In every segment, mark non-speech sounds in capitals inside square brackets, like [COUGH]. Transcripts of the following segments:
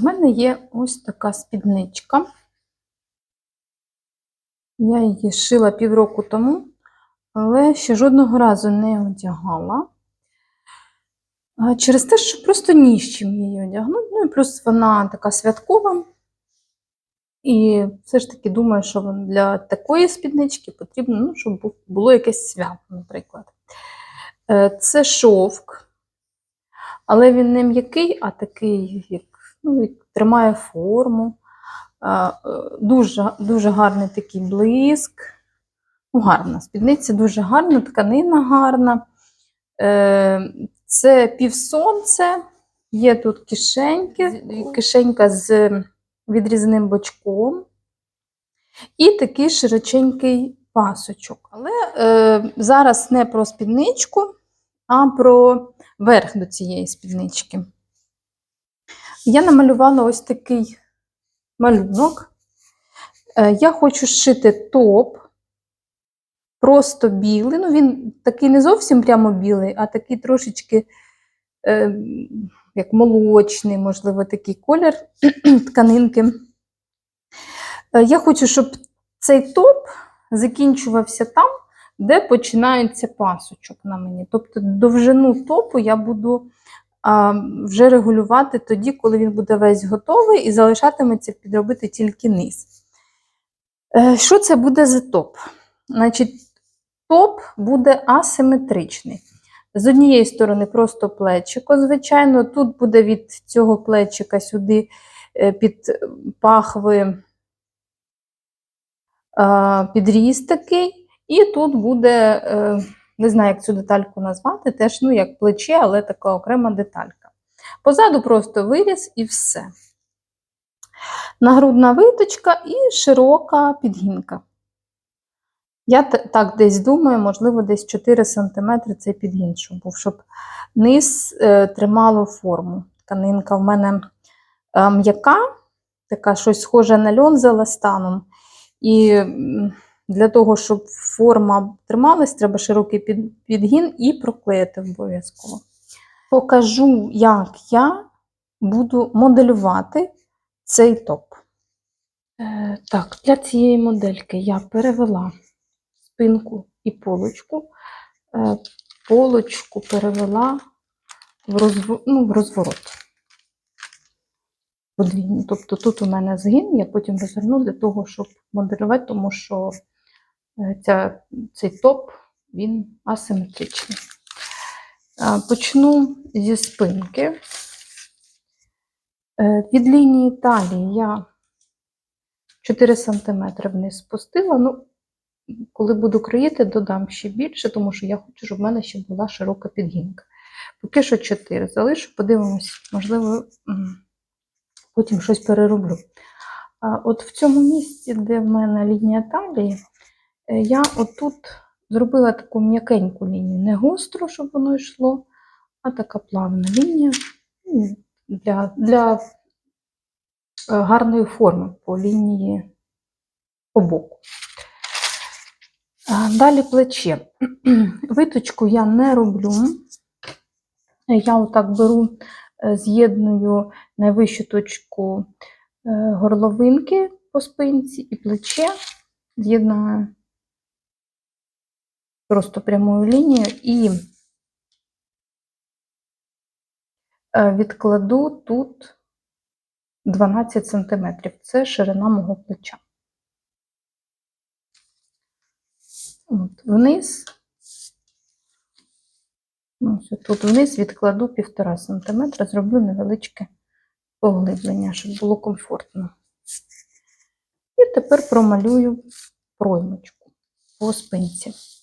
В мене є ось така спідничка. Я її шила півроку тому, але ще жодного разу не одягала. Через те, що просто ні з чим її одягнути. Ну і плюс вона така святкова. І все ж таки думаю, що для такої спіднички потрібно, ну, щоб було якесь свято, наприклад. Е, Це шовк, але він не м'який, а такий, як, ну, тримає форму. Е, Дуже, дуже гарний такий блиск. Ну, гарна спідниця, дуже гарна, тканина гарна. Е, Це півсонце, є тут кишеньки, кишенька з відрізним бочком. І такий широченький пасочок. Але е, зараз не про спідничку, а про верх до цієї спіднички. Я намалювала ось такий малюнок. Е, я хочу зшити топ, просто білий. Ну, він такий не зовсім прямо білий, а такий трошечки е, як молочний, можливо, такий колір [CLEARS THROAT] тканинки. Е, Я хочу, щоб цей топ закінчувався там, де починається пасочок на мені. Тобто довжину топу я буду вже регулювати тоді, коли він буде весь готовий, і залишатиметься підробити тільки низ. Е, Що це буде за топ? Значить, топ буде асиметричний. З однієї сторони просто плечико, звичайно, тут буде від цього плечика сюди е, під пахви підріз такий, і тут буде, е, не знаю, як цю детальку назвати, теж ну, як плече, але така окрема деталька. Позаду просто виріз і все. Нагрудна виточка і широка підгінка. Я так десь думаю, можливо, десь 4 см цей підгін, щоб був, щоб низ е, тримало форму. Тканинка в мене е, м'яка, така щось схоже на льон з еластаном. І для того, щоб форма трималась, треба широкий підгін і проклеїти обов'язково. Покажу, як я буду моделювати цей топ. Е, так, для цієї модельки я перевела спинку і полочку. Е, полочку перевела в, розв... ну, в розворот. Подвійну. Тобто тут у мене згин, я потім розверну для того, щоб моделювати, тому що ця, цей топ він асиметричний. Е, Почну зі спинки. Е, Від лінії талії я 4 см вниз спустила. Ну, коли буду кроїти, додам ще більше, тому що я хочу, щоб в мене ще була широка підгінка. Поки що 4 залишу, подивимось, можливо, потім щось перероблю. От в цьому місці, де в мене лінія талії, е, я отут зробила таку м'якеньку лінію, не гостру, щоб воно йшло, а така плавна лінія для, для е, гарної форми по лінії по боку. Далі плече. [CLEARS THROAT] Виточку я не роблю. Я отак беру, е, з'єдную найвищу точку е, горловинки по спинці і плече, з'єднаю просто прямою лінією і е, відкладу тут 12 см. Це ширина мого плеча. От, вниз, ось тут вниз відкладу 1,5 см, зроблю невеличке поглиблення, щоб було комфортно. І тепер промалюю проймочку по спинці.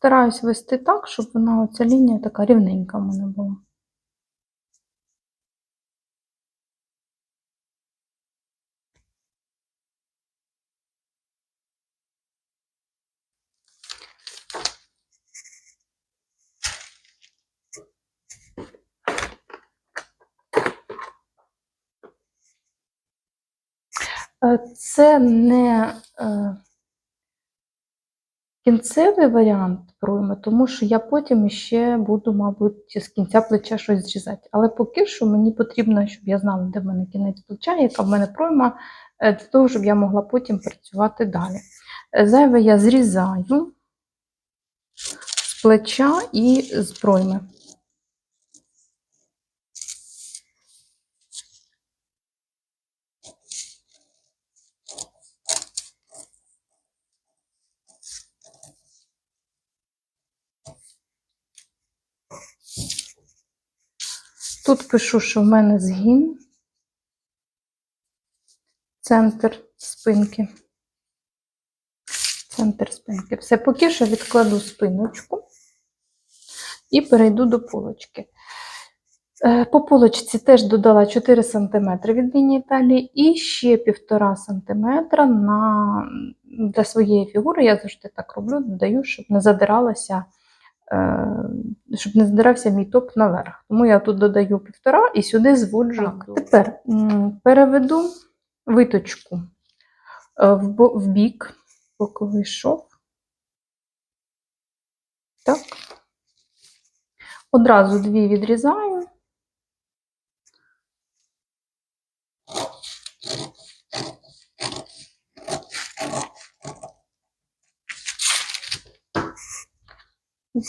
Стараюсь вести так, щоб вона оця лінія така рівненька в мене була. Е, Це не е, кінцевий варіант пройми, тому що я потім ще буду, мабуть, з кінця плеча щось зрізати. Але поки що мені потрібно, щоб я знала, де в мене кінець плеча, яка в мене пройма, е, для того, щоб я могла потім працювати далі. Е, Зайве я зрізаю з плеча і з пройми. Тут пишу, що в мене згін, центр спинки. Центр спинки. Все, поки що відкладу спиночку і перейду до полочки. Е, По полочці теж додала 4 см від лінії талії і ще 1,5 см на, для своєї фігури. Я завжди так роблю, додаю, щоб не задиралася, щоб не здирався мій топ наверх. Тому я тут додаю 1,5 і сюди зводжу. Так, тепер переведу виточку е, в, в бік, боковий шов. Так. Одразу дві відрізаю.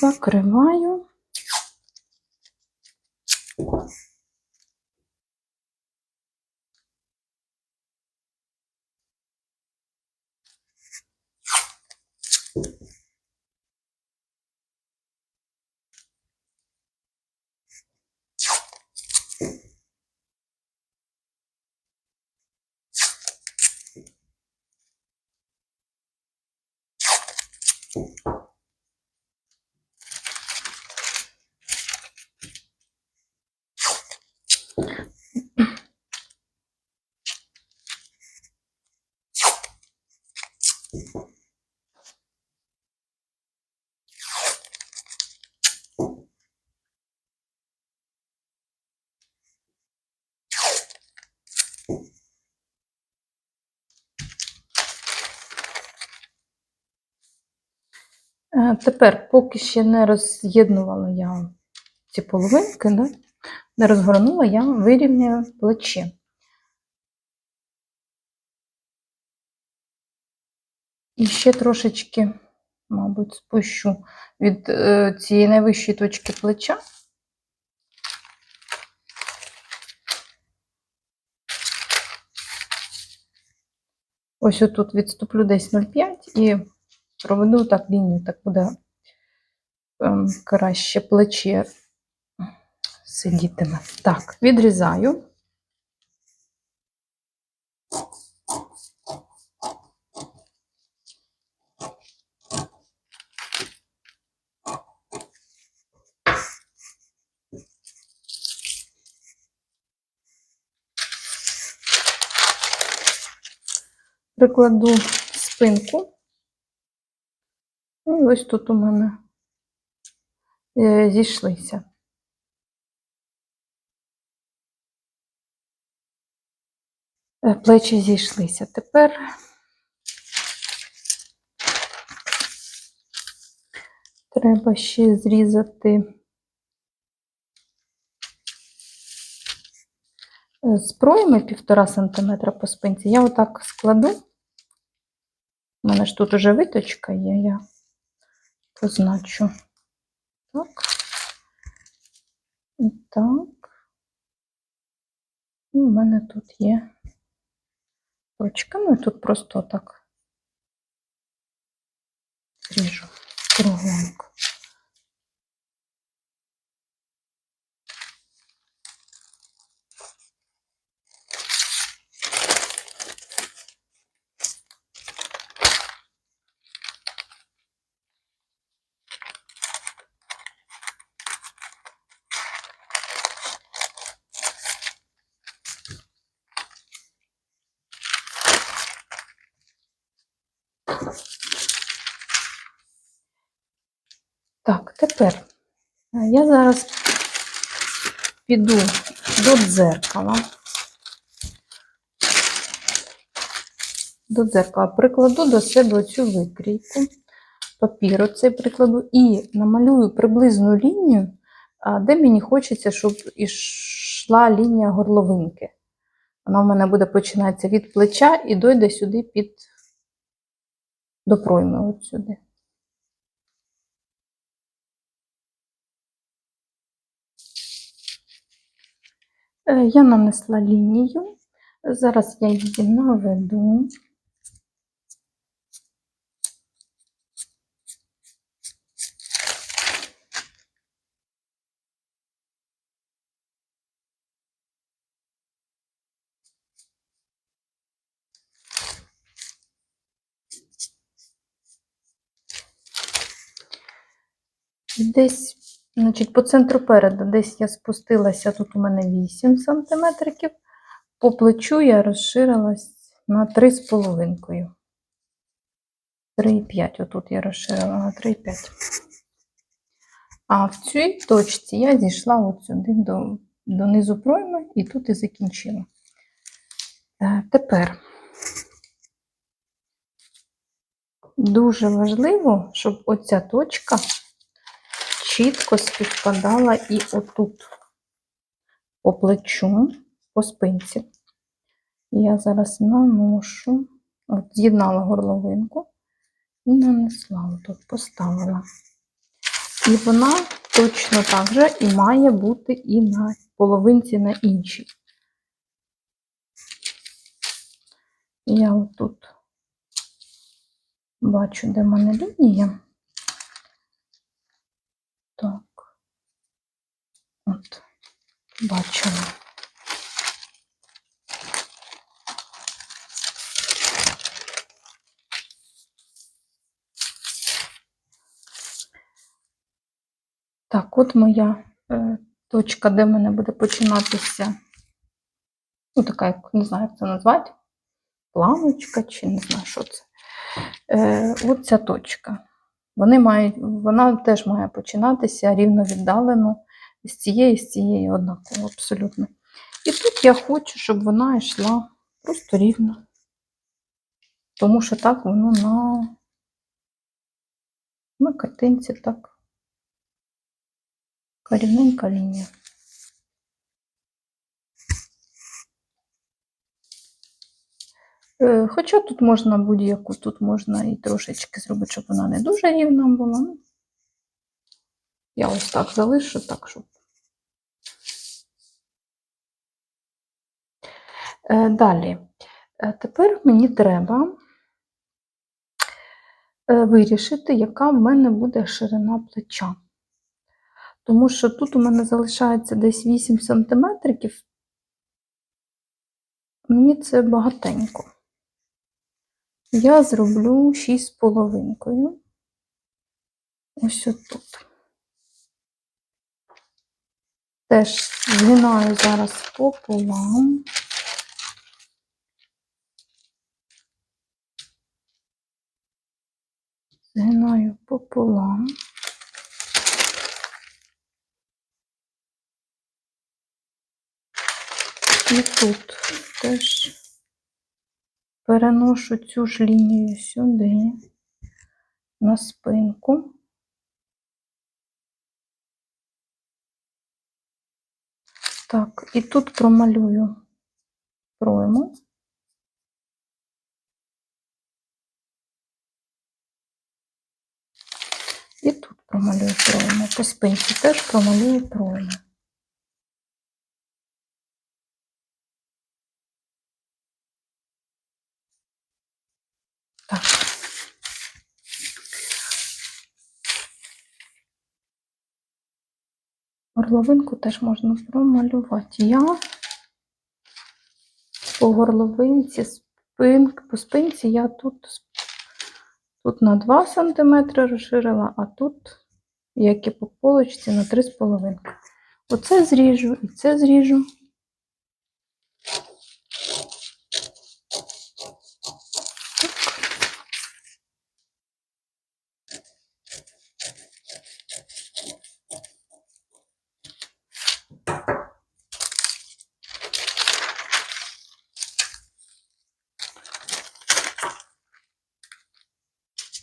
Закриваю. Е, Тепер, поки ще не роз'єднувала я ці половинки, да? не розгорнула, я вирівняю плече. І ще трошечки, мабуть, спущу від е, цієї найвищої точки плеча. Ось отут відступлю десь 0,5 і проведу так лінію, так буде ем, краще плече сидітиме. Так, відрізаю. Прикладу спинку. І ось тут у мене е, зійшлися. Е, Плечі зійшлися. Тепер треба ще зрізати е, з 1,5 см по спинці. Я отак складу. У мене ж тут уже виточка є, я позначу. Так. І так. І у мене тут є точка. Ну і тут просто так ріжу кругленько. Так, тепер е, я зараз піду до дзеркала. До дзеркала прикладу до себе цю викрійку. папір оцей прикладу і намалюю приблизну лінію, де мені хочеться, щоб ішла лінія горловинки. Вона в мене буде починатися від плеча і дойде сюди під до пройми от сюди. Е, Я нанесла лінію. Зараз я її наведу. Десь, значить, по центру переду, десь я спустилася, тут у мене 8 см. По плечу я розширилась на 3,5. 3,5. Отут я розширила на 3,5. А в цій точці я зійшла от сюди до, до низу пройми і тут і закінчила. Е, Тепер дуже важливо, щоб оця точка чітко співпадала і отут по плечу, по спинці. Я зараз наношу, от з'єднала горловинку і нанесла, отут поставила. І вона точно так же і має бути і на половинці на іншій. Я отут бачу, де в мене лінія. Так. От, бачила. Так, от моя е, точка, де в мене буде починатися. Ну, така, як не знаю, як це назвати. Планочка, чи не знаю, що це. Е, от ця точка. Вони мають, вона теж має починатися рівно віддалено з цієї, з цієї однаково, абсолютно. І тут я хочу, щоб вона йшла просто рівно. Тому що так воно на, на картинці так. Корівненька лінія. Хоча тут можна будь-яку, тут можна і трошечки зробити, щоб вона не дуже рівна була. Я ось так залишу, так, щоб. Е, Далі. Е, Тепер мені треба е, вирішити, яка в мене буде ширина плеча. Тому що тут у мене залишається десь 8 см. Мені це багатенько. Я зроблю 6,5. Ось отут. Теж згинаю зараз пополам. Згинаю пополам. І тут теж переношу цю ж лінію сюди, на спинку. Так, і тут промалюю пройму. І тут промалюю пройму. По спинці теж промалюю пройму. Горловинку теж можна промалювати. Я по горловинці, спин, по спинці я тут, тут на 2 см розширила, а тут, як і по полочці, на 3,5 Оце зріжу і це зріжу.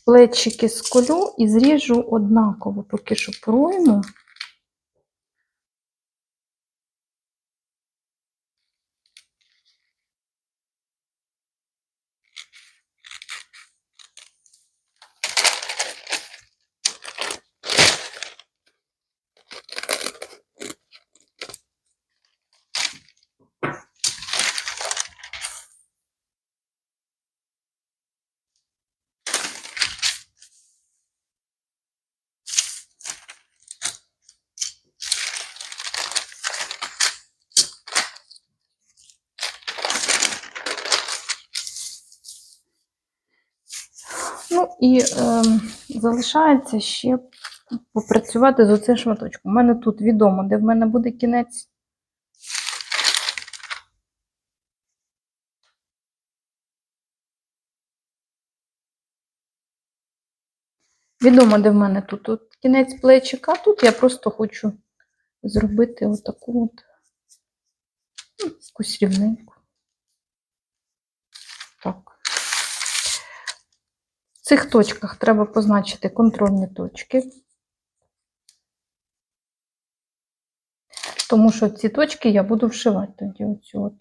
Плечики сколю і зріжу однаково, поки що пройму. Ну і ем, залишається ще попрацювати з оцим шматочком. У мене тут відомо, де в мене буде кінець. Відомо, де в мене тут от кінець плечика, тут я просто хочу зробити отаку от ну, якусь рівненьку. Так. Цих точках треба позначити контрольні точки. Тому що ці точки я буду вшивати тоді оцю от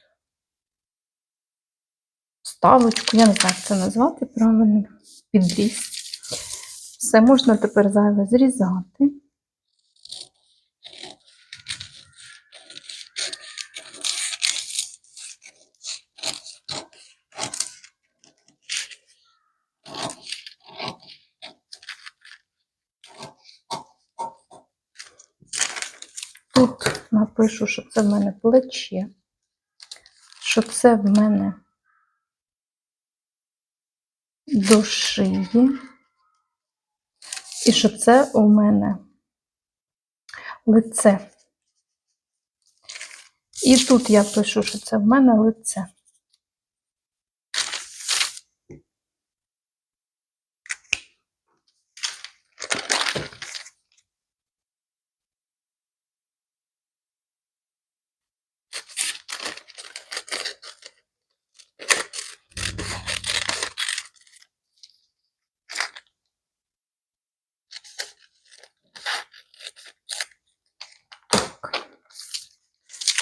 вставочку, я не знаю, як це назвати правильно, підріз. Все можна тепер зайве зрізати. Тут напишу, що це в мене плече, що це в мене до шиї, і що це у мене лице. І тут я пишу, що це в мене лице.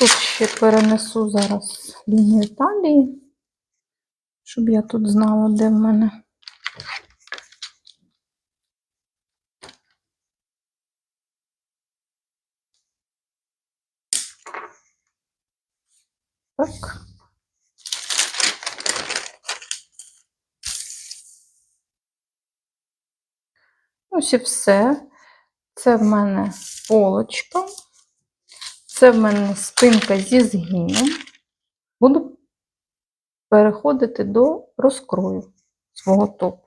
Тут ще перенесу зараз лінію талії, щоб я тут знала, де в мене. Так. Ось і все. Це в мене полочка. Це в мене спинка зі згином. Буду переходити до розкрою свого топу.